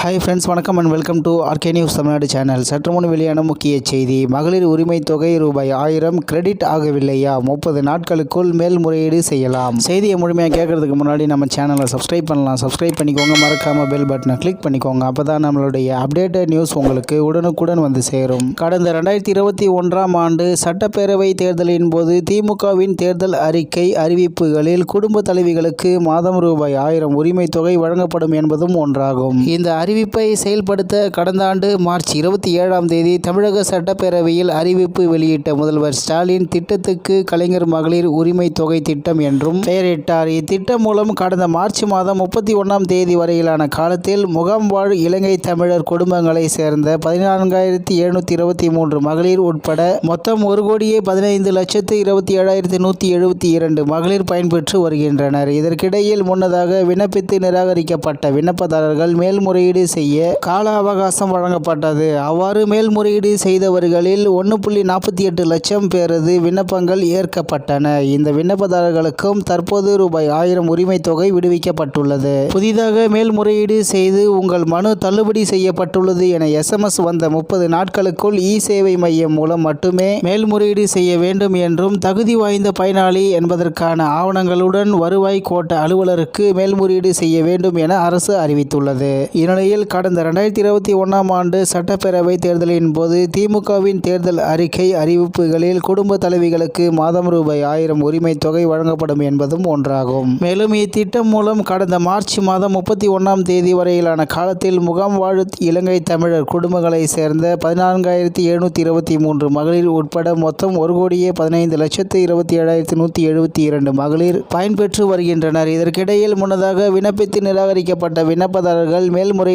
Hi friends வணக்கம் and welcome to RK news Tamil Nadu channel சற்று முன் வெளியான முக்கிய செய்தி. மகளிர் உரிமை தொகை ரூபாய் ஆயிரம் கிரெடிட் ஆகவில்லையா? முப்பது நாட்களுக்குள் மேல்முறையீடு செய்யலாம். செய்தியை முழுமையாக கேட்கறதுக்கு முன்னாடி நம்ம சேனலை சப்ஸ்கிரைப் பண்ணலாம். சப்ஸ்கிரைப் பண்ணிக்கோங்க. மறக்காமல் பெல் பட்டனை கிளிக் பண்ணிக்கோங்க. அப்போ தான் நம்மளுடைய அப்டேட்டட் நியூஸ் உங்களுக்கு உடனுக்குடன் வந்து சேரும். கடந்த ரெண்டாயிரத்தி இருபத்தி ஒன்றாம் ஆண்டு சட்டப்பேரவை தேர்தலின் போது திமுகவின் தேர்தல் அறிக்கை அறிவிப்புகளில் குடும்ப தலைவிகளுக்கு மாதம் ரூபாய் ஆயிரம் உரிமை தொகை வழங்கப்படும் என்பதும் ஒன்றாகும். இந்த அறிவிப்பை செயல்படுத்த கடந்த ஆண்டு மார்ச் இருபத்தி ஏழாம் தேதி தமிழக சட்டப்பேரவையில் அறிவிப்பு வெளியிட்ட முதல்வர் ஸ்டாலின் திட்டத்துக்கு கலைஞர் மகளிர் உரிமை தொகை திட்டம் என்றும் பெயரிட்டார். இத்திட்டம் மூலம் கடந்த மார்ச் மாதம் முப்பத்தி ஒன்றாம் தேதி வரையிலான காலத்தில் முகாம் வாழ் இலங்கை தமிழர் குடும்பங்களை சேர்ந்த பதினான்காயிரத்தி எழுநூத்தி இருபத்தி மூன்று மகளிர் உட்பட மொத்தம் ஒரு கோடியே பதினைந்து லட்சத்து இருபத்தி ஏழாயிரத்தி நூற்றி எழுபத்தி இரண்டு மகளிர் பயன்பெற்று வருகின்றனர். இதற்கிடையில் முன்னதாக விண்ணப்பித்து நிராகரிக்கப்பட்ட விண்ணப்பதாரர்கள் மேல்முறையீடு செய்ய கால அவகாசம் வழங்கப்பட்டது. அவ்வாறு மேல்முறையீடு செய்தவர்களில் ஒன்று புள்ளி நாற்பத்தி எட்டு லட்சம் பேரது விண்ணப்பங்கள் ஏற்கப்பட்டன. இந்த விண்ணப்பதாரர்களுக்கும் தற்போது ரூபாய் ஆயிரம் உரிமை தொகை விடுவிக்கப்பட்டுள்ளது. புதிதாக மேல்முறையீடு செய்து உங்கள் மனு தள்ளுபடி செய்யப்பட்டுள்ளது என எஸ்எம்எஸ் வந்த முப்பது நாட்களுக்குள் இ சேவை மையம் மூலம் மட்டுமே மேல்முறையீடு செய்ய வேண்டும் என்றும் தகுதி வாய்ந்த பயனாளி என்பதற்கான ஆவணங்களுடன் வருவாய் கோட்ட அலுவலருக்கு மேல்முறையீடு செய்ய வேண்டும் என அரசு அறிவித்துள்ளது. இந்நிலையில் கடந்த ரெண்டாயிரத்தி இருபத்தி ஒன்றாம் ஆண்டு சட்டப்பேரவை தேர்தலின் போது திமுகவின் தேர்தல் அறிக்கை அறிவிப்புகளில் குடும்ப தலைவிகளுக்கு மாதம் ரூபாய் ஆயிரம் உரிமை தொகை வழங்கப்படும் என்பதும் ஒன்றாகும். மேலும் இத்திட்டம் மூலம் கடந்த மார்ச் மாதம் முப்பத்தி ஒன்றாம் தேதி வரையிலான காலத்தில் முகாம் வாழ் இலங்கை தமிழர் குடும்பங்களை சேர்ந்த பதினான்காயிரத்தி எழுநூற்றி இருபத்தி மூன்று மகளிர் உட்பட மொத்தம் ஒரு கோடியே பதினைந்து லட்சத்து இருபத்தி ஏழாயிரத்தி நூற்றி எழுபத்தி இரண்டு மகளிர் பயன்பெற்று வருகின்றனர். இதற்கிடையில் முன்னதாக விண்ணப்பித்து நிராகரிக்கப்பட்ட விண்ணப்பதாரர்கள்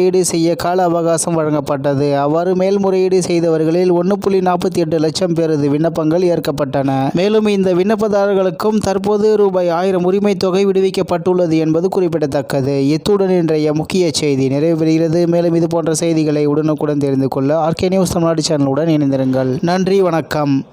மேல்முறையீடு செய்ய கால அவகாசம் வழங்கப்பட்டது. அவ்வாறு மேல்முறையீடு செய்தவர்களில் ஒன்று புள்ளி நாற்பத்தி எட்டு லட்சம் பேரது விண்ணப்பங்கள் ஏற்கப்பட்டன. மேலும் இந்த விண்ணப்பதாரர்களுக்கும் தற்போது ரூபாய் ஆயிரம் உரிமை தொகை விடுவிக்கப்பட்டுள்ளது என்பது குறிப்பிடத்தக்கது. இத்துடன் இன்றைய முக்கிய செய்தி நிறைவு பெறுகிறது மேலும் இது போன்ற செய்திகளை உடனுக்குடன் தெரிந்து கொள்ள ஆர்கே நியூஸ் தமிழ்நாடு சேனலுடன் இணைந்திருங்கள். நன்றி வணக்கம்.